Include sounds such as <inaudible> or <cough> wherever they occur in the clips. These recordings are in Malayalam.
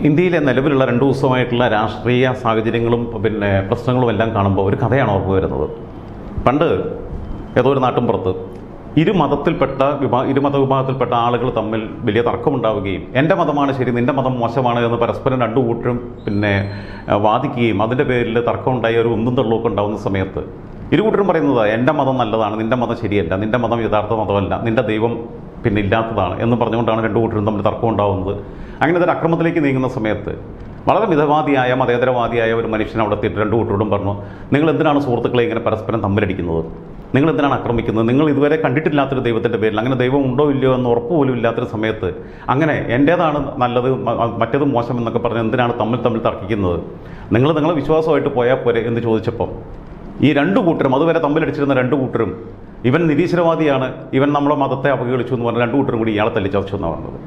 ഇന്ത്യയിലെ നിലവിലുള്ള രണ്ടു ദിവസമായിട്ടുള്ള രാഷ്ട്രീയ സാഹചര്യങ്ങളും പിന്നെ പ്രശ്നങ്ങളും എല്ലാം കാണുമ്പോൾ ഒരു കഥയാണ് ഓർമ്മ വരുന്നത്. പണ്ട് ഏതോ ഒരു നാട്ടിൻപുറത്ത് ഇരു മതത്തിൽപ്പെട്ട വിഭാ ഇരു മതവിഭാഗത്തിൽപ്പെട്ട ആളുകൾ തമ്മിൽ വലിയ തർക്കമുണ്ടാവുകയും എന്റെ മതമാണ് ശരി നിന്റെ മതം മോശമാണ് എന്ന് പരസ്പരം രണ്ടു കൂട്ടരും പിന്നെ വാദിക്കുകയും അതിന്റെ പേരിൽ തർക്കമുണ്ടായി ഒരു ഒന്നും തള്ളുമൊക്കെ ഉണ്ടാകുന്ന സമയത്ത് ഇരു കൂട്ടരും പറയുന്നത് എന്റെ മതം നല്ലതാണ് നിന്റെ മതം ശരിയല്ല നിന്റെ മതം യഥാർത്ഥ മതമല്ല നിന്റെ ദൈവം പിന്നെ ഇല്ലാത്തതാണ് എന്ന് പറഞ്ഞുകൊണ്ടാണ് രണ്ടു കൂട്ടരും തമ്മിൽ തർക്കം ഉണ്ടാവുന്നത്. അങ്ങനെ ഒരു അക്രമത്തിലേക്ക് നീങ്ങുന്ന സമയത്ത് വളരെ മിതവാദിയായ മതേതരവാദിയായ ഒരു മനുഷ്യൻ അവിടെ എത്തിയിട്ട് രണ്ടു കൂട്ടരോടും പറഞ്ഞു നിങ്ങൾ എന്തിനാണ് സുഹൃത്തുക്കളെ ഇങ്ങനെ പരസ്പരം തമ്മിലടിക്കുന്നത്? നിങ്ങൾ എന്തിനാണ് ആക്രമിക്കുന്നത്? നിങ്ങൾ ഇതുവരെ കണ്ടിട്ടില്ലാത്തൊരു ദൈവത്തിന്റെ പേരിൽ അങ്ങനെ ദൈവം ഉണ്ടോ ഇല്ലയോ എന്ന് ഉറപ്പ് പോലും ഇല്ലാത്തൊരു സമയത്ത് അങ്ങനെ എന്റേതാണ് നല്ലത് മറ്റേത് മോശം എന്നൊക്കെ പറഞ്ഞ് എന്തിനാണ് തമ്മിൽ തമ്മിൽ തർക്കിക്കുന്നത്? നിങ്ങൾ നിങ്ങളെ വിശ്വാസമായിട്ട് പോയാൽ പോരെ എന്ന് ചോദിച്ചപ്പം ഈ രണ്ടു കൂട്ടരും അതുവരെ തമ്മിലടിച്ചിരുന്ന രണ്ടു കൂട്ടരും ഇവൻ നിരീശ്വരവാദിയാണ്. ഇവൻ നമ്മളെ മതത്തെ അവഗണിച്ചു എന്ന് പറഞ്ഞ രണ്ടു കൂട്ടരും കൂടി ഇയാളെ തല്ലിച്ചതച്ചു എന്ന് പറഞ്ഞത്.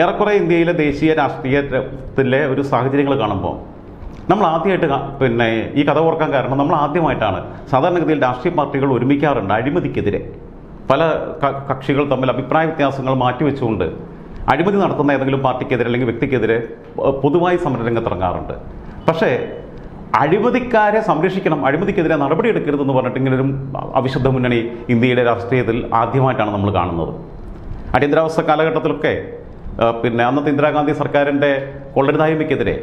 ഏറെക്കുറെ ഇന്ത്യയിലെ ദേശീയ രാഷ്ട്രീയത്തിലെ ഒരു സാഹചര്യങ്ങൾ കാണുമ്പോൾ നമ്മൾ ആദ്യമായിട്ട് പിന്നെ ഈ കഥ ഓർക്കാൻ കാരണം നമ്മൾ ആദ്യമായിട്ടാണ് സാധാരണഗതിയിൽ രാഷ്ട്രീയ പാർട്ടികൾ ഒരുമിക്കാറുണ്ട് അഴിമതിക്കെതിരെ. പല കക്ഷികൾ തമ്മിൽ അഭിപ്രായ വ്യത്യാസങ്ങൾ മാറ്റിവെച്ചുകൊണ്ട് അഴിമതി നടത്തുന്ന ഏതെങ്കിലും പാർട്ടിക്കെതിരെ അല്ലെങ്കിൽ വ്യക്തിക്കെതിരെ പൊതുവായി സമരരംഗത്തിറങ്ങാറുണ്ട്. പക്ഷേ അഴിമതിക്കാരെ സംരക്ഷിക്കണം അഴിമതിക്കെതിരെ നടപടിയെടുക്കരുതെന്ന് പറഞ്ഞിട്ട് ഇങ്ങനൊരു അവിശുദ്ധ മുന്നണി ഇന്ത്യയുടെ രാഷ്ട്രീയത്തിൽ ആദ്യമായിട്ടാണ് നമ്മൾ കാണുന്നത്. അടിയന്തരാവസ്ഥ കാലഘട്ടത്തിലൊക്കെ പിന്നെ അന്നത്തെ ഇന്ദിരാഗാന്ധി സർക്കാരിന്റെ കൊള്ളരുതായ്മയ്ക്കെതിരെ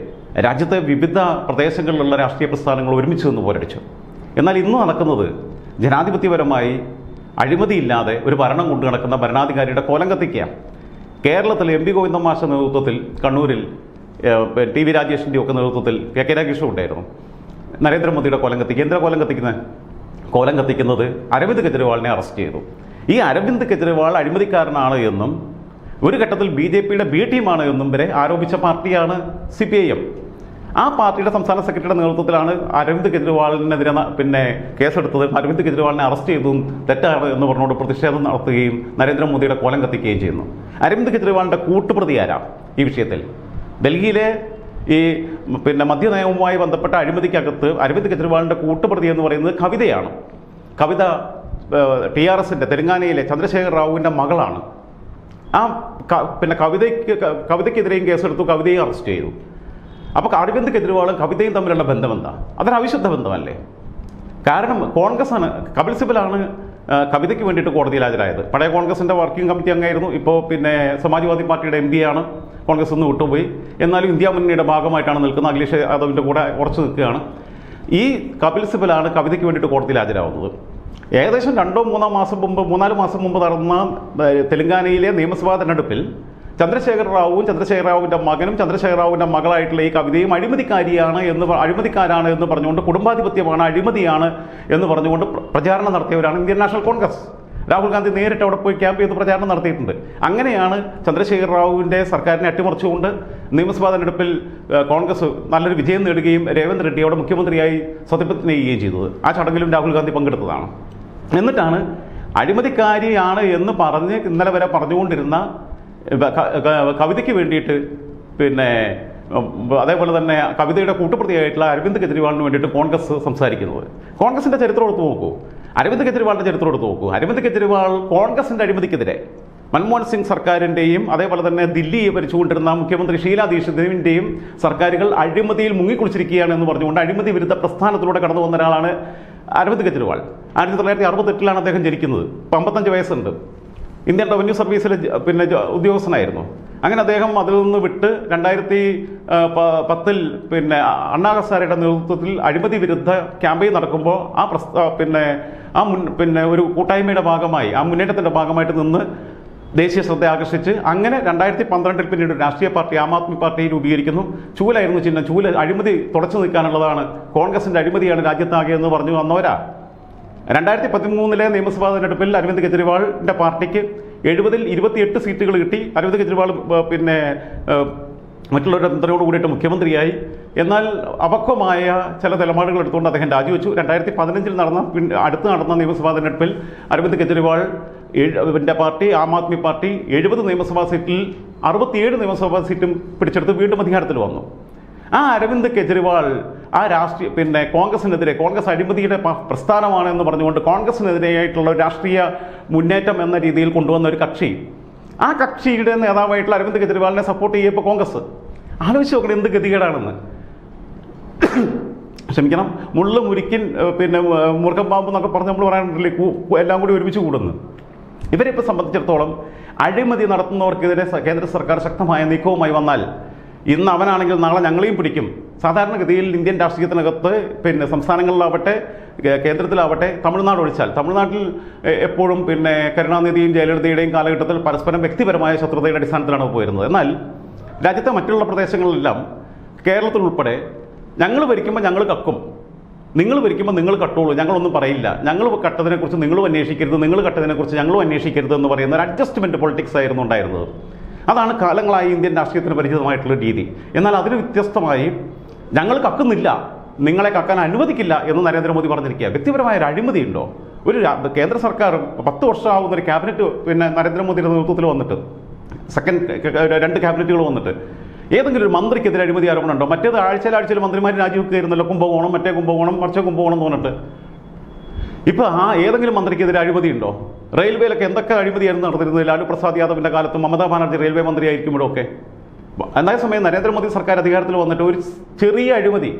രാജ്യത്തെ വിവിധ പ്രദേശങ്ങളിലുള്ള രാഷ്ട്രീയ പ്രസ്ഥാനങ്ങൾ ഒരുമിച്ച് നിന്ന് പോരടിച്ചു. എന്നാൽ ഇന്ന് നടക്കുന്നത് ജനാധിപത്യപരമായി അഴിമതിയില്ലാതെ ഒരു ഭരണം കൊണ്ടു നടക്കുന്ന ഭരണാധികാരിയുടെ കോലം കത്തിക്കുകയാണ് കേരളത്തിൽ എം പി ഗോവിന്ദൻ മാഷ നേതൃത്വത്തിൽ കണ്ണൂരിൽ ടി വി രാജേഷിന്റെ ഒക്കെ നേതൃത്വത്തിൽ കെ കെ രാഗേഷും ഉണ്ടായിരുന്നു. നരേന്ദ്രമോദിയുടെ കൊലം കത്തിക്കുക എന്തിനാ കൊലം കത്തിക്കുന്നത് കൊലം കത്തിക്കുന്നത് അരവിന്ദ് കെജ്രിവാളിനെ അറസ്റ്റ് ചെയ്തു. ഈ അരവിന്ദ് കെജ്രിവാൾ അഴിമതിക്കാരനാണ് എന്നും ഒരു ഘട്ടത്തിൽ ബി ജെ പിയുടെ ബി ടീമാണ് എന്നും വരെ ആരോപിച്ച പാർട്ടിയാണ് സി പി ഐ എം. ആ പാർട്ടിയുടെ സംസ്ഥാന സെക്രട്ടറിയുടെ നേതൃത്വത്തിലാണ് അരവിന്ദ് കെജ്രിവാളിനെതിരെ പിന്നെ കേസെടുത്തത്. അരവിന്ദ് കെജ്രിവാളിനെ അറസ്റ്റ് ചെയ്തതും തെറ്റാണ് എന്ന് പറഞ്ഞുകൊണ്ട് പ്രതിഷേധം നടത്തുകയും നരേന്ദ്രമോദിയുടെ കോലം കത്തിക്കുകയും ചെയ്യുന്നു. അരവിന്ദ് കെജ്രിവാളിന്റെ കൂട്ടുപ്രതി ആരാ ഈ വിഷയത്തിൽ? ഡൽഹിയിലെ ഈ പിന്നെ മദ്യനയവുമായി ബന്ധപ്പെട്ട അഴിമതിക്കകത്ത് അരവിന്ദ് കെജ്രിവാളിന്റെ കൂട്ടുപ്രതി എന്ന് പറയുന്നത് കവിതയാണ്. കവിത ടി ആർ എസിന്റെ തെലങ്കാനയിലെ ചന്ദ്രശേഖർ റാവുവിന്റെ മകളാണ്. ആ പിന്നെ കവിതയ്ക്ക് കവിതയ്ക്കെതിരെയും കേസെടുത്തു കവിതയും അറസ്റ്റ് ചെയ്തു. അപ്പോൾ അരവിന്ദ് കെജ്രിവാളും കവിതയും തമ്മിലുള്ള ബന്ധമെന്താ? അതൊരു അവിശുദ്ധ ബന്ധമല്ലേ? കാരണം കോൺഗ്രസ് ആണ് കപിൽ സിബലാണ് കവിതയ്ക്ക് വേണ്ടിയിട്ട് കോടതിയിൽ ഹാജരായത്. പഴയ കോൺഗ്രസിന്റെ വർക്കിംഗ് കമ്മിറ്റി അംഗമായിരുന്നു. ഇപ്പോൾ പിന്നെ സമാജ്വാദി പാർട്ടിയുടെ എം ആണ് കോൺഗ്രസ് നിന്ന് വിട്ടുപോയി. എന്നാലും ഇന്ത്യ മുന്നണിയുടെ ഭാഗമായിട്ടാണ് നിൽക്കുന്നത് അഖിലേഷ് യാദവിന്റെ കൂടെ ഉറച്ചു നിൽക്കുകയാണ്. ഈ കപിൽ സിബലാണ് കവിതയ്ക്ക് വേണ്ടിയിട്ട് കോടതിയിൽ ഹാജരാകുന്നത് ഏകദേശം രണ്ടോ മൂന്നോ മാസം മുമ്പ് മൂന്നാൽ മാസം മുമ്പ് നടന്ന തെലങ്കാനയിലെ നിയമസഭാ തെരഞ്ഞെടുപ്പിൽ ചന്ദ്രശേഖർ റാവുവും ചന്ദ്രശേഖർ റാവുവിന്റെ മകനും ചന്ദ്രശേഖർ റാവുവിന്റെ മകളായിട്ടുള്ള ഈ കവിതയും അഴിമതിക്കാരിയാണ് എന്ന് അഴിമതിക്കാരാണ് എന്ന് പറഞ്ഞുകൊണ്ട് കുടുംബാധിപത്യമാണ് അഴിമതിയാണ് എന്ന് പറഞ്ഞുകൊണ്ട് പ്ര- പ്രചാരണം നടത്തിയവരാണ് ഇന്ത്യൻ നാഷണൽ കോൺഗ്രസ്. രാഹുൽ ഗാന്ധി നേരിട്ട് അവിടെ പോയി ക്യാമ്പ് ചെയ്ത് പ്രചാരണം നടത്തിയിട്ടുണ്ട്. അങ്ങനെയാണ് ചന്ദ്രശേഖർ റാവുവിന്റെ സർക്കാരിനെ അട്ടിമറിച്ചുകൊണ്ട് നിയമസഭാ തെരഞ്ഞെടുപ്പിൽ കോൺഗ്രസ് നല്ലൊരു വിജയം നേടുകയും രേവന്ത് റെഡ്ഡി അവിടെ മുഖ്യമന്ത്രിയായി സത്യപ്രതിജ്ഞ ചെയ്യുകയും ചെയ്തത്. ആ ചടങ്ങിലും രാഹുൽ ഗാന്ധി പങ്കെടുത്തതാണ്. എന്നിട്ടാണ് അഴിമതിക്കാരിയാണ് എന്ന് പറഞ്ഞ് ഇന്നലെ വരെ പറഞ്ഞുകൊണ്ടിരുന്ന കവിതയ്ക്ക് വേണ്ടിയിട്ട് പിന്നെ അതേപോലെ തന്നെ കവിതയുടെ കൂട്ടുപ്രതിയായിട്ടുള്ള അരവിന്ദ് കെജ്രിവാളിന് വേണ്ടിയിട്ട് കോൺഗ്രസ് സംസാരിക്കുന്നത് കോൺഗ്രസിന്റെ ചരിത്രം എടുത്ത് നോക്കൂ. അരവിന്ദ് കെജ്രിവാളിന്റെ ചരിത്രം എടുത്ത് നോക്കൂ. അരവിന്ദ് കെജ്രിവാൾ കോൺഗ്രസിന്റെ അഴിമതിക്കെതിരെ മൻമോഹൻ സിംഗ് സർക്കാരിന്റെയും അതേപോലെ തന്നെ ദില്ലി ഭരിച്ചുകൊണ്ടിരുന്ന മുഖ്യമന്ത്രി ഷീലാ ദീക്ഷിതിന്റെയും സർക്കാരുകൾ അഴിമതിയിൽ മുങ്ങിക്കുളിച്ചിരിക്കുകയാണ് എന്ന് പറഞ്ഞുകൊണ്ട് അഴിമതി വിരുദ്ധ പ്രസ്ഥാനത്തിലൂടെ കടന്നു വന്ന ഒരാളാണ് അരവിന്ദ് കെജ്രിവാൾ. ആയിരത്തി തൊള്ളായിരത്തി അറുപത്തെട്ടിലാണ് അദ്ദേഹം ജനിക്കുന്നത്. ഇപ്പം അമ്പത്തഞ്ച് വയസ്സുണ്ട്. ഇന്ത്യൻ റവന്യൂ സർവീസിലെ പിന്നെ ഉദ്യോഗസ്ഥനായിരുന്നു. അങ്ങനെ അദ്ദേഹം അതിൽ നിന്ന് വിട്ട് രണ്ടായിരത്തി പത്തിൽ പിന്നെ അണ്ണാ ഹസാരയുടെ നേതൃത്വത്തിൽ അഴിമതി വിരുദ്ധ ക്യാമ്പയിൻ നടക്കുമ്പോൾ ആ പ്രസ്ത പിന്നെ ആ മുൻ പിന്നെ ഒരു കൂട്ടായ്മയുടെ ഭാഗമായി ആ മുന്നേറ്റത്തിന്റെ ഭാഗമായിട്ട് നിന്ന് ദേശീയ ശ്രദ്ധ ആകർഷിച്ച് അങ്ങനെ രണ്ടായിരത്തി പന്ത്രണ്ടിൽ പിന്നീട് രാഷ്ട്രീയ പാർട്ടി ആം ആദ്മി പാർട്ടി രൂപീകരിക്കുന്നു. ചൂലായിരുന്നു ചിഹ്നം. ചൂല അഴിമതി തുടച്ചു നിൽക്കാനുള്ളതാണ്. കോൺഗ്രസിന്റെ അഴിമതിയാണ് രാജ്യത്താകെ എന്ന് പറഞ്ഞു വന്നവരാ. രണ്ടായിരത്തി പതിമൂന്നിലെ നിയമസഭാ തെരഞ്ഞെടുപ്പിൽ അരവിന്ദ് കെജ്രിവാളിന്റെ പാർട്ടിക്ക് എഴുപതിൽ ഇരുപത്തിയെട്ട് സീറ്റുകൾ കിട്ടി. അരവിന്ദ് കെജ്രിവാൾ പിന്നെ മറ്റുള്ളവരുടെ പിന്തുണയോട് കൂടിയിട്ട് മുഖ്യമന്ത്രിയായി. എന്നാൽ അപക്വമായ ചില നിലപാടുകൾ എടുത്തുകൊണ്ട് അദ്ദേഹം രാജിവെച്ചു. രണ്ടായിരത്തി പതിനഞ്ചിൽ നടന്ന അടുത്ത് നടന്ന നിയമസഭാ തെരഞ്ഞെടുപ്പിൽ അരവിന്ദ് കെജ്രിവാൾ എന്റെ പാർട്ടി ആം ആദ്മി പാർട്ടി എഴുപത് നിയമസഭാ സീറ്റിൽ അറുപത്തിയേഴ് നിയമസഭാ സീറ്റും പിടിച്ചെടുത്ത് വീണ്ടും അധികാരത്തിൽ വന്നു. ആ അരവിന്ദ് കെജ്രിവാൾ ആ രാഷ്ട്രീയ പിന്നെ കോൺഗ്രസിനെതിരെ കോൺഗ്രസ് അഴിമതിയുടെ പ്രസ്ഥാനമാണ് എന്ന് പറഞ്ഞുകൊണ്ട് കോൺഗ്രസിനെതിരെയായിട്ടുള്ള രാഷ്ട്രീയ മുന്നേറ്റം എന്ന രീതിയിൽ കൊണ്ടുവന്ന ഒരു കക്ഷി. ആ കക്ഷിയുടെ നേതാവായിട്ടുള്ള അരവിന്ദ് കെജ്രിവാളിനെ സപ്പോർട്ട് ചെയ്യപ്പോൾ കോൺഗ്രസ്. ആലോചിച്ച് നോക്കണം എന്ത് ഗതികേടാണെന്ന്. <coughs> ക്ഷമിക്കണം. മുള്ളു മുരിക്കിൻ പിന്നെ മുറുക്കം പാമ്പ് എന്നൊക്കെ പറഞ്ഞ് നമ്മൾ പറയാനുണ്ടല്ലേ എല്ലാം കൂടി ഒരുമിച്ച് കൂടുന്നു. ഇവരെ ഇപ്പോൾ സംബന്ധിച്ചിടത്തോളം അഴിമതി നടത്തുന്നവർക്കെതിരെ കേന്ദ്ര സർക്കാർ ശക്തമായ നീക്കവുമായി വന്നാൽ ഇന്ന് അവനാണെങ്കിൽ നാളെ ഞങ്ങളെയും പിടിക്കും. സാധാരണഗതിയിൽ ഇന്ത്യൻ രാഷ്ട്രീയത്തിനകത്ത് പിന്നെ സംസ്ഥാനങ്ങളിലാവട്ടെ കേന്ദ്രത്തിലാവട്ടെ തമിഴ്നാട് ഒഴിച്ചാൽ. തമിഴ്നാട്ടിൽ എപ്പോഴും പിന്നെ കരുണാനിധിയും ജയലളിതയുടെയും കാലഘട്ടത്തിൽ പരസ്പരം വ്യക്തിപരമായ ശത്രുതയുടെ അടിസ്ഥാനത്തിലാണ് പോയിരുന്നത്. എന്നാൽ രാജ്യത്തെ മറ്റുള്ള പ്രദേശങ്ങളിലെല്ലാം കേരളത്തിൽ ഉൾപ്പെടെ ഞങ്ങൾ ഭരിക്കുമ്പോൾ ഞങ്ങൾ കക്കും. നിങ്ങൾ ഭരിക്കുമ്പോൾ നിങ്ങൾ കട്ടുള്ളൂ ഞങ്ങളൊന്നും പറയില്ല. ഞങ്ങൾ കട്ടതിനെക്കുറിച്ച് നിങ്ങളും അന്വേഷിക്കരുത്. നിങ്ങൾ കട്ടതിനെക്കുറിച്ച് ഞങ്ങളും അന്വേഷിക്കരുത് എന്ന് പറയുന്ന ഒരു അഡ്ജസ്റ്റ്മെന്റ് പൊളിറ്റിക്സ് ആയിരുന്നു ഉണ്ടായിരുന്നത്. അതാണ് കാലങ്ങളായി ഇന്ത്യൻ രാഷ്ട്രീയത്തിന് പരിചിതമായിട്ടുള്ള രീതി. എന്നാൽ അതിന് വ്യത്യസ്തമായി ഞങ്ങൾ കക്കുന്നില്ല. നിങ്ങളെ കക്കാൻ അനുവദിക്കില്ല എന്ന് നരേന്ദ്രമോദി പറഞ്ഞിരിക്കുക. വ്യക്തിപരമായ ഒരു അഴിമതി ഉണ്ടോ ഒരു കേന്ദ്ര സർക്കാർ പത്ത് വർഷമാവുന്ന ഒരു ക്യാബിനറ്റ് പിന്നെ നരേന്ദ്രമോദിയുടെ നേതൃത്വത്തിൽ വന്നിട്ട് സെക്കൻഡ് രണ്ട് ക്യാബിനറ്റുകൾ വന്നിട്ട് ഏതെങ്കിലും ഒരു മന്ത്രിക്കെതിരെ അഴിമതി ആരോപണം ഉണ്ടോ മറ്റേത് ആഴ്ചയിൽ മന്ത്രിമാർ രാജിവെക്കുകയായിരുന്നല്ലോ കുംഭകോണം മറ്റേ കുംഭകോണം മറിച്ച കുംഭകോണം എന്ന് പറഞ്ഞിട്ട്. ഇപ്പൊ ആ ഏതെങ്കിലും മന്ത്രിക്കെതിരെ അഴിമതി ഉണ്ടോ റെയിൽവേയിലൊക്കെ എന്തൊക്കെ അഴിമതിയായിരുന്നു നടന്നിരുന്നത്? ലാലു പ്രസാദ് യാദവിന്റെ കാലത്ത് മമതാ ബാനർജി റെയിൽവേ മന്ത്രിയായിരിക്കുമ്പോഴൊക്കെ സമയം നരേന്ദ്രമോദി സർക്കാർ അധികാരത്തിൽ വന്നിട്ട് ഒരു ചെറിയ അഴിമതി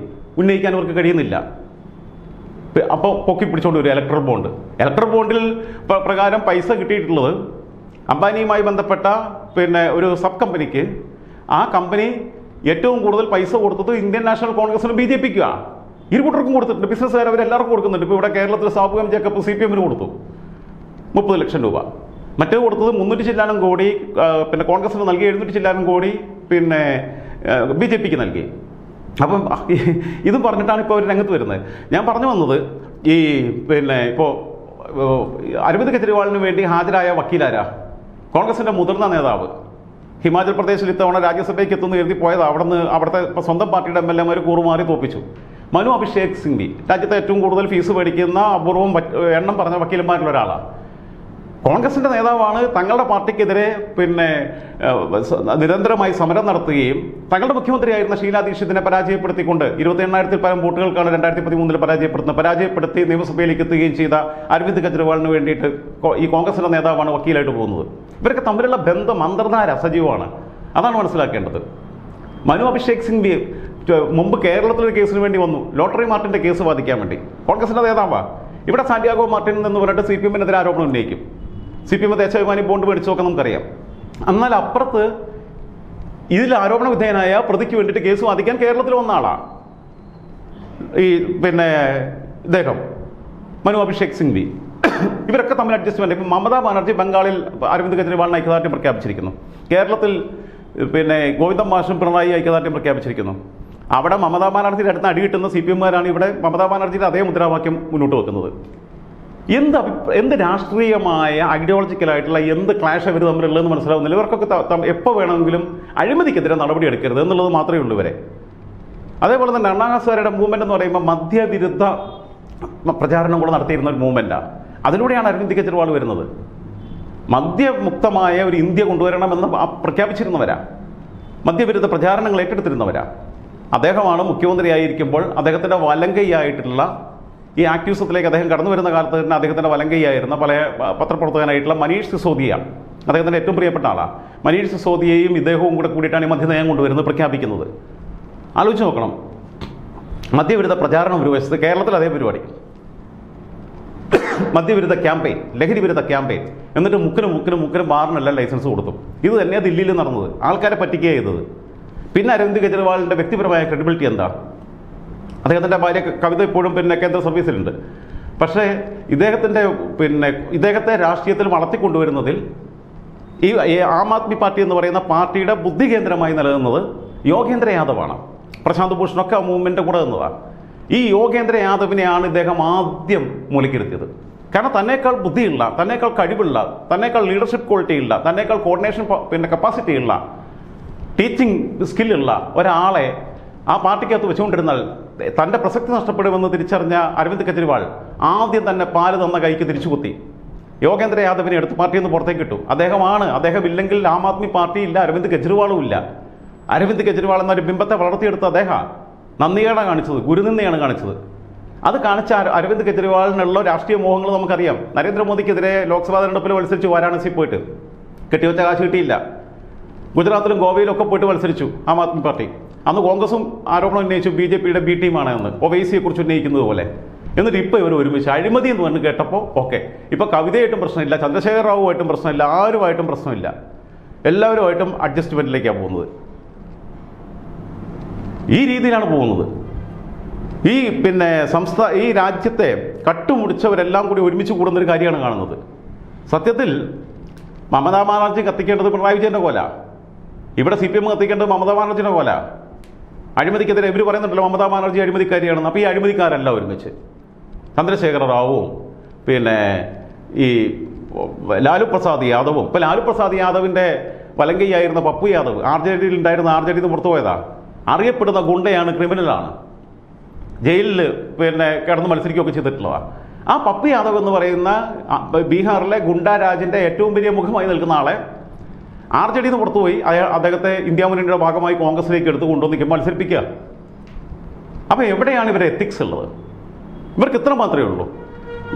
ഉന്നയിക്കാൻ അവർക്ക് കഴിയുന്നില്ല. അപ്പോൾ പൊക്കി പിടിച്ചുകൊണ്ട് വരും ഇലക്ട്രൽ ബോണ്ട് ഇലക്ട്രൽ ബോണ്ടിൽ പ്രകാരം പൈസ കിട്ടിയിട്ടുള്ളത് അംബാനിയുമായി ബന്ധപ്പെട്ട പിന്നെ ഒരു സബ് കമ്പനിക്ക് ആ കമ്പനി ഏറ്റവും കൂടുതൽ പൈസ കൊടുത്തത് ഇന്ത്യൻ നാഷണൽ കോൺഗ്രസിനും ബി ജെ ഇരുകൂട്ടർക്കും കൊടുത്തിട്ടുണ്ട്. ബിസിനസ്സുകാർ അവരെല്ലാവർക്കും കൊടുക്കുന്നുണ്ട്. ഇപ്പോൾ ഇവിടെ കേരളത്തിൽ Sabu M Jacob C P എമ്മിന് കൊടുത്തു. മുപ്പത് ലക്ഷം രൂപ. മറ്റേത് കൊടുത്തത് മുന്നൂറ്റി ചില്ലാനം കോടി പിന്നെ കോൺഗ്രസിന് നൽകി എഴുന്നൂറ്റി ചില്ലാനം കോടി പിന്നെ ബി ജെ പിക്ക് നൽകി. അപ്പം ഇത് പറഞ്ഞിട്ടാണ് ഇപ്പോൾ അവർ രംഗത്ത് വരുന്നത്. ഞാൻ പറഞ്ഞു വന്നത് ഈ പിന്നെ ഇപ്പോൾ അരവിന്ദ് കെജ്രിവാളിന് വേണ്ടി ഹാജരായ വക്കീലാരാ? കോൺഗ്രസിന്റെ മുതിർന്ന നേതാവ്. ഹിമാചൽ പ്രദേശിൽ ഇത്തവണ രാജ്യസഭയ്ക്ക് എത്തുന്നു എഴുതി പോയത് അവിടെ നിന്ന് അവിടുത്തെ സ്വന്തം പാർട്ടിയുടെ എം എൽ എമാർ കൂറുമാറി തോപ്പിച്ചു. മനു അഭിഷേക് സിംഗ്വി. രാജ്യത്തെ ഏറ്റവും കൂടുതൽ ഫീസ് മേടിക്കുന്ന അപൂർവം എണ്ണം പറഞ്ഞ വക്കീലന്മാരിൽ ഒരാളാണ് കോൺഗ്രസിന്റെ നേതാവാണ് തങ്ങളുടെ പാർട്ടിക്കെതിരെ പിന്നെ നിരന്തരമായി സമരം നടത്തുകയും തങ്ങളുടെ മുഖ്യമന്ത്രിയായിരുന്ന ഷീലാ ദീക്ഷിതിനെ പരാജയപ്പെടുത്തിക്കൊണ്ട് ഇരുപത്തി എണ്ണായിരത്തിൽ പരം വോട്ടുകൾക്കാണ് രണ്ടായിരത്തി പതിമൂന്നിൽ പരാജയപ്പെടുത്തുന്നത് പരാജയപ്പെടുത്തി നിയമസഭയിലേക്ക് എത്തുകയും ചെയ്ത അരവിന്ദ് കെജ്രിവാളിന് വേണ്ടിയിട്ട് ഈ കോൺഗ്രസിന്റെ നേതാവാണ് വക്കീലായിട്ട് പോകുന്നത്. ഇവരൊക്കെ തമ്മിലുള്ള ബന്ധം അന്തർധാര സജീവമാണ് അതാണ് മനസ്സിലാക്കേണ്ടത്. മനു അഭിഷേക് സിംഗ്വി ച- മുമ്പ് കേരളത്തിലൊരു കേസിന് വേണ്ടി വന്നു. ലോട്ടറി മാർട്ടിന്റെ കേസ് വാദിക്കാൻ വേണ്ടി. കോൺഗ്രസിന്റെ നേതാവാ ഇവിടെ സാന്റിയാഗോ മാർട്ടിൻ എന്ന് പറഞ്ഞിട്ട് സി പി എമ്മിനെതിരെ ആരോപണം ഉന്നയിക്കും. C P M Deshabhimani bond മേടിച്ചൊക്കെ നമുക്കറിയാം. എന്നാൽ അപ്പുറത്ത് ഇതിൽ ആരോപണ വിധേയനായ പ്രതിക്ക് വേണ്ടിയിട്ട് കേസ് വാദിക്കാൻ കേരളത്തിൽ വന്ന ആളാണ് ഈ പിന്നെ ഇദ്ദേഹം മനു അഭിഷേക് സിംഗ്വി. ഇവരൊക്കെ തമ്മിൽ അഡ്ജസ്റ്റ്മെന്റ് ഇപ്പം മമതാ ബാനർജി ബംഗാളിൽ അരവിന്ദ് കെജ്രിവാളിന് ഐക്യദാർഢ്യം പ്രഖ്യാപിച്ചിരിക്കുന്നു. കേരളത്തിൽ പിന്നെ ഗോവിന്ദം മാഷും പിണറായി ഐക്യദാർഢ്യം പ്രഖ്യാപിച്ചിരിക്കുന്നു. അവിടെ മമതാ ബാനർജിയുടെ അടുത്ത് അടി കിട്ടുന്ന സി പി എമ്മുകാരാണ് ഇവിടെ. മമതാ ബാനർജിയുടെ അതേ മുദ്രാവാക്യം മുന്നോട്ട് വെക്കുന്നത്. എന്ത് എന്ത് രാഷ്ട്രീയമായ ഐഡിയോളജിക്കലായിട്ടുള്ള എന്ത് ക്ലാഷ് അവർ തമ്മിലുള്ളതെന്ന് മനസ്സിലാവുന്നില്ല. ഇവർക്കൊക്കെ എപ്പോൾ വേണമെങ്കിലും അഴിമതിക്കെതിരെ നടപടി എടുക്കരുത് എന്നുള്ളത് മാത്രമേ ഉള്ളൂ ഇവരെ. അതേപോലെ തന്നെ അണ്ണാഹസ്വാരയുടെ മൂവ്മെന്റ് എന്ന് പറയുമ്പോൾ മദ്യവിരുദ്ധ പ്രചാരണം കൂടെ നടത്തിയിരുന്ന ഒരു മൂവ്മെന്റാണ് അതിലൂടെയാണ് അരവിന്ദ് കെജ്രിവാൾ വരുന്നത്. മദ്യമുക്തമായ ഒരു ഇന്ത്യ കൊണ്ടുവരണമെന്ന് പ്രഖ്യാപിച്ചിരുന്നവരാ. മദ്യവിരുദ്ധ പ്രചാരണങ്ങൾ ഏറ്റെടുത്തിരുന്നവരാ. അദ്ദേഹമാണ് മുഖ്യമന്ത്രിയായിരിക്കുമ്പോൾ അദ്ദേഹത്തിന്റെ വലങ്കയായിട്ടുള്ള ഈ ആക്ടിവിസത്തിലേക്ക് അദ്ദേഹം കടന്നു വരുന്ന കാലത്ത് തന്നെ അദ്ദേഹത്തിന്റെ വലങ്കയായിരുന്ന പല പത്രപ്രവർത്തകനായിട്ടുള്ള മനീഷ് സിസോദിയ. അദ്ദേഹത്തിന്റെ ഏറ്റവും പ്രിയപ്പെട്ട ആളാണ് മനീഷ് സിസോദിയയും ഇദ്ദേഹവും കൂടെ കൂടിയിട്ടാണ് ഈ മധ്യനയം കൊണ്ടുവരുന്നത് പ്രഖ്യാപിക്കുന്നത്. ആലോചിച്ച് നോക്കണം. മദ്യവിരുദ്ധ പ്രചാരണം ഒരു വശത്ത് കേരളത്തിൽ അതേ പരിപാടി. മദ്യവിരുദ്ധ ക്യാമ്പയിൻ ലഹരി വിരുദ്ധ ക്യാമ്പയിൻ. എന്നിട്ട് മുക്കിനും മുക്കിനും മുക്കിനും ബാറിനെല്ലാം ലൈസൻസ് കൊടുത്തു. ഇത് തന്നെയാണ് ദില്ലിയിൽ നടന്നത്. ആൾക്കാരെ പറ്റിക്കുക ചെയ്തത്. പിന്നെ അരവിന്ദ് കെജ്രിവാളിന്റെ വ്യക്തിപരമായ ക്രെഡിബിലിറ്റി എന്താ? അദ്ദേഹത്തിന്റെ ഭാര്യ കവിത ഇപ്പോഴും പിന്നെ കേന്ദ്ര സർവീസിലുണ്ട്. പക്ഷേ ഇദ്ദേഹത്തിന്റെ പിന്നെ ഇദ്ദേഹത്തെ രാഷ്ട്രീയത്തിൽ വളർത്തിക്കൊണ്ടുവരുന്നതിൽ ഈ ആം ആദ്മി പാർട്ടി എന്ന് പറയുന്ന പാർട്ടിയുടെ ബുദ്ധി കേന്ദ്രമായി നിലനിന്നത് യോഗേന്ദ്ര യാദവാണ്. പ്രശാന്ത് ഭൂഷണൊക്കെ ആ മൂവ്മെന്റ് കൂടെ നിന്നതാണ് ഈ യോഗേന്ദ്ര യാദവിനെയാണ് ഇദ്ദേഹം ആദ്യം മൂലക്കിരുത്തിയത് കാരണം തന്നേക്കാൾ ബുദ്ധിയുള്ള തന്നേക്കാൾ കഴിവുള്ള തന്നേക്കാൾ ലീഡർഷിപ്പ് ക്വാളിറ്റി ഉള്ള തന്നേക്കാൾ കോർഡിനേഷൻ പിന്നെ കപ്പാസിറ്റി ഉള്ള ടീച്ചിങ് സ്കില്ലുള്ള ഒരാളെ ആ പാർട്ടിക്കകത്ത് വെച്ചുകൊണ്ടിരുന്നാൽ തന്റെ പ്രസക്തി നഷ്ടപ്പെടുമെന്ന് തിരിച്ചറിഞ്ഞ അരവിന്ദ് കെജ്രിവാൾ ആദ്യം തന്നെ പാൽ തന്ന കൈക്ക് തിരിച്ചുകുത്തി. യോഗേന്ദ്ര യാദവിനെ എടുത്ത് പാർട്ടിയിൽ നിന്ന് പുറത്തേക്ക് ഇട്ടു. അദ്ദേഹമാണ് അദ്ദേഹം ഇല്ലെങ്കിൽ ആം ആദ്മി പാർട്ടി ഇല്ല അരവിന്ദ് കെജ്രിവാളും ഇല്ല. അരവിന്ദ് കെജ്രിവാൾ എന്നൊരു ബിംബത്തെ വളർത്തിയെടുത്ത അദ്ദേഹം നന്ദിയാണ് കാണിച്ചത് ഗുരുനിന്ദയാണ് കാണിച്ചത്. അത് കാണിച്ച അര- അരവിന്ദ് കെജ്രിവാളിനുള്ള രാഷ്ട്രീയ മോഹങ്ങൾ നമുക്കറിയാം. നരേന്ദ്രമോദിക്കെതിരെ ലോക്സഭാ തെരഞ്ഞെടുപ്പിൽ മത്സരിച്ച് വാരാണസി പോയിട്ട്. കെട്ടിവെച്ച കാശ് കിട്ടിയില്ല. ഗുജറാത്തിലും ഗോവയിലും ഒക്കെ പോയിട്ട് മത്സരിച്ചു ആം ആദ്മി പാർട്ടി. അന്ന് കോൺഗ്രസും ആരോപണം ഉന്നയിച്ചു ബി ജെ പിയുടെ ബി ടീമാണ് എന്ന് ഒവൈസിയെക്കുറിച്ച് ഉന്നയിക്കുന്നത് പോലെ. എന്നിട്ട് ഇപ്പോൾ ഇവർ ഒരുമിച്ച് അഴിമതി എന്ന് പറഞ്ഞ് കേട്ടപ്പോൾ ഓക്കെ. ഇപ്പോൾ കവിതയായിട്ടും പ്രശ്നമില്ല ചന്ദ്രശേഖർ റാവുമായിട്ടും പ്രശ്നമില്ല ആരുമായിട്ടും പ്രശ്നമില്ല. എല്ലാവരുമായിട്ടും അഡ്ജസ്റ്റ്മെന്റിലേക്കാണ് പോകുന്നത്. ഈ രീതിയിലാണ് പോകുന്നത്. ഈ പിന്നെ സംസ്ഥാന ഈ രാജ്യത്തെ കട്ടുമുടിച്ചവരെല്ലാം കൂടി ഒരുമിച്ച് കൂടുന്ന ഒരു കാര്യമാണ് കാണുന്നത്. സത്യത്തിൽ മമതാ ബാനർജി കത്തിക്കേണ്ടത് പിണറായി വിജയന്റെ കോല. ഇവിടെ സി പി എം കത്തിക്കേണ്ടത് മമതാ ബാനർജിനെ പോലെ. അഴിമതിക്കെതിരെ ഇവർ പറയുന്നുണ്ടല്ലോ മമതാ ബാനർജി അഴിമതിക്കാരിയാണെന്ന്. അപ്പോൾ ഈ അഴിമതിക്കാരല്ല ഒരുമിച്ച്. ചന്ദ്രശേഖര റാവുവും പിന്നെ ഈ ലാലു പ്രസാദ് യാദവും. ഇപ്പോൾ ലാലു പ്രസാദ് യാദവിന്റെ വലങ്കയ്യായിരുന്ന പപ്പു യാദവ് ആർ ജെ ഡിയിൽ ഉണ്ടായിരുന്ന ആർ ജെ നിന്ന് പുറത്തു പോയതാ അറിയപ്പെടുന്ന ഗുണ്ടയാണ് ക്രിമിനലാണ്. ജയിലിൽ പിന്നെ കിടന്ന് മത്സരിക്കുകയൊക്കെ ചെയ്തിട്ടുള്ളതാണ് ആ പപ്പു യാദവ് എന്ന് പറയുന്ന ബീഹാറിലെ ഗുണ്ടാരാജിന്റെ ഏറ്റവും വലിയ മുഖമായി നിൽക്കുന്ന ആളെ ആർ ജെ ഡിന്ന് പുറത്തുപോയി. അയാൾ അദ്ദേഹത്തെ ഇന്ത്യ മുന്നണിയുടെ ഭാഗമായി കോൺഗ്രസിലേക്ക് എടുത്തു കൊണ്ടുവന്ന് മത്സരിപ്പിക്കുക. അപ്പോൾ എവിടെയാണ് ഇവരെ എത്തിക്സ് ഉള്ളത്? ഇവർക്ക് ഇത്ര മാത്രമേ ഉള്ളൂ.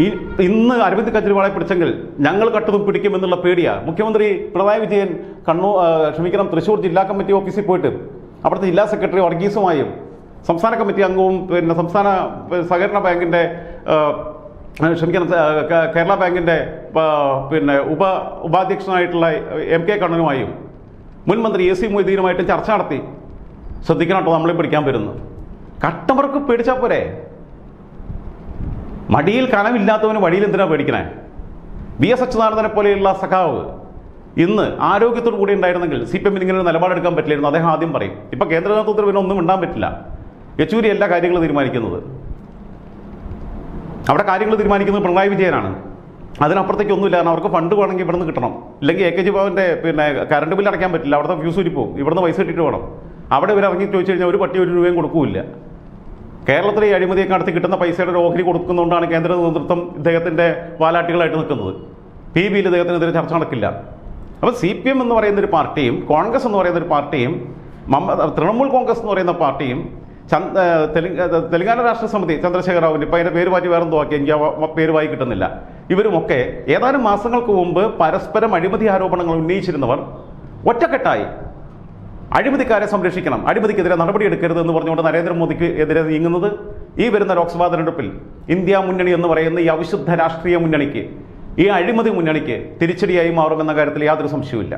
ഈ ഇന്ന് അരവിന്ദ് കെജ്രിവാളെ പിടിച്ചെങ്കിൽ ഞങ്ങൾ കട്ടതും പിടിക്കുമെന്നുള്ള പേടിയാണ് മുഖ്യമന്ത്രി പിണറായി വിജയൻ കണ്ണൂർ ക്ഷമിക്കണം തൃശ്ശൂർ ജില്ലാ കമ്മിറ്റി ഓഫീസിൽ പോയിട്ട് അവിടുത്തെ ജില്ലാ സെക്രട്ടറി വർഗീസുമായും സംസ്ഥാന കമ്മിറ്റി അംഗവും പിന്നെ സംസ്ഥാന സഹകരണ ബാങ്കിന്റെ ക്ഷമിക്കണം കേരള ബാങ്കിന്റെ പിന്നെ ഉപ ഉപാധ്യക്ഷനായിട്ടുള്ള എം കെ കണ്ണനുമായും മുൻ മന്ത്രി എ സി മൊയ്തീനുമായിട്ടും ചർച്ച നടത്തി. ശ്രദ്ധിക്കണം കേട്ടോ നമ്മളെ പിടിക്കാൻ വരുന്നു. കട്ടവർക്ക് പേടിച്ചാൽ പോരെ? മടിയിൽ കനമില്ലാത്തവന് വഴിയിൽ എന്തിനാണ് പേടിക്കണേ? വി എസ് അച്യുതാനന്ദനെ പോലെയുള്ള സഖാവ് ഇന്ന് ആരോഗ്യത്തോടു കൂടി ഉണ്ടായിരുന്നെങ്കിൽ സി പി എമ്മിന് ഇങ്ങനെ ഒരു നിലപാടെടുക്കാൻ പറ്റില്ലായിരുന്നു. അദ്ദേഹം ആദ്യം പറയും. ഇപ്പോൾ കേന്ദ്ര നേതൃത്വത്തിൽ പിന്നെ ഒന്നും ഉണ്ടാൻ പറ്റില്ല. യെച്ചൂരി എല്ലാ കാര്യങ്ങളും തീരുമാനിക്കുന്നത്. അവിടെ കാര്യങ്ങൾ തീരുമാനിക്കുന്നത് പിണറായി വിജയനാണ്. അതിനപ്പുറത്തേക്ക് ഒന്നുമില്ല. കാരണം അവർക്ക് ഫണ്ട് വേണമെങ്കിൽ ഇവിടുന്ന് കിട്ടണം. ഇല്ലെങ്കിൽ എ കെ ജി ഭവന്റെ പിന്നെ കറണ്ട് ബില്ല് അടയ്ക്കാൻ പറ്റില്ല. അവിടുത്തെ ഫ്യൂസ് ഉരിപ്പോവും ഇവിടുന്ന് പൈസ ഇട്ടിട്ട് വേണം. അവിടെ ഇവർ ഇറങ്ങി ചോദിച്ചു കഴിഞ്ഞാൽ ഒരു പട്ടി ഒരു രൂപയും കൊടുക്കൂല കേരളത്തിലെ അഴിമതിയൊക്കെ നടത്തി കിട്ടുന്ന പൈസയുടെ ഒരു ഓഹരി കൊടുക്കുന്നതുകൊണ്ടാണ് കേന്ദ്ര നേതൃത്വം ഇദ്ദേഹത്തിന്റെ വാലാട്ടികളായിട്ട് നിൽക്കുന്നത്. പി ബിയിൽ ഇദ്ദേഹത്തിനെതിരെ ചർച്ച നടക്കില്ല. അപ്പോൾ സി പി എം എന്ന് പറയുന്ന ഒരു പാർട്ടിയും കോൺഗ്രസ് എന്ന് പറയുന്ന ഒരു പാർട്ടിയും തൃണമൂൽ കോൺഗ്രസ് എന്ന് പറയുന്ന പാർട്ടിയും തെലുങ്കാന രാഷ്ട്ര സമിതി ചന്ദ്രശേഖർ ഇപ്പം അതിന്റെ പേര് മാറ്റി വേറെന്തോ ആക്കി എനിക്ക് പേര് വായി കിട്ടുന്നില്ല. ഇവരുമൊക്കെ ഏതാനും മാസങ്ങൾക്ക് മുമ്പ് പരസ്പരം അഴിമതി ആരോപണങ്ങൾ ഉന്നയിച്ചിരുന്നവർ ഒറ്റക്കെട്ടായി. അഴിമതിക്കാരെ സംരക്ഷിക്കണം. അഴിമതിക്കെതിരെ നടപടിയെടുക്കരുത് എന്ന് പറഞ്ഞുകൊണ്ട് നരേന്ദ്രമോദിക്ക് എതിരെ നീങ്ങുന്നത് ഈ വരുന്ന ലോക്സഭാ തെരഞ്ഞെടുപ്പിൽ ഇന്ത്യ മുന്നണി എന്ന് പറയുന്ന ഈ അവിശുദ്ധ രാഷ്ട്രീയ മുന്നണിക്ക് ഈ അഴിമതി മുന്നണിക്ക് തിരിച്ചടിയായി മാറുമെന്ന കാര്യത്തിൽ യാതൊരു സംശയവുമില്ല.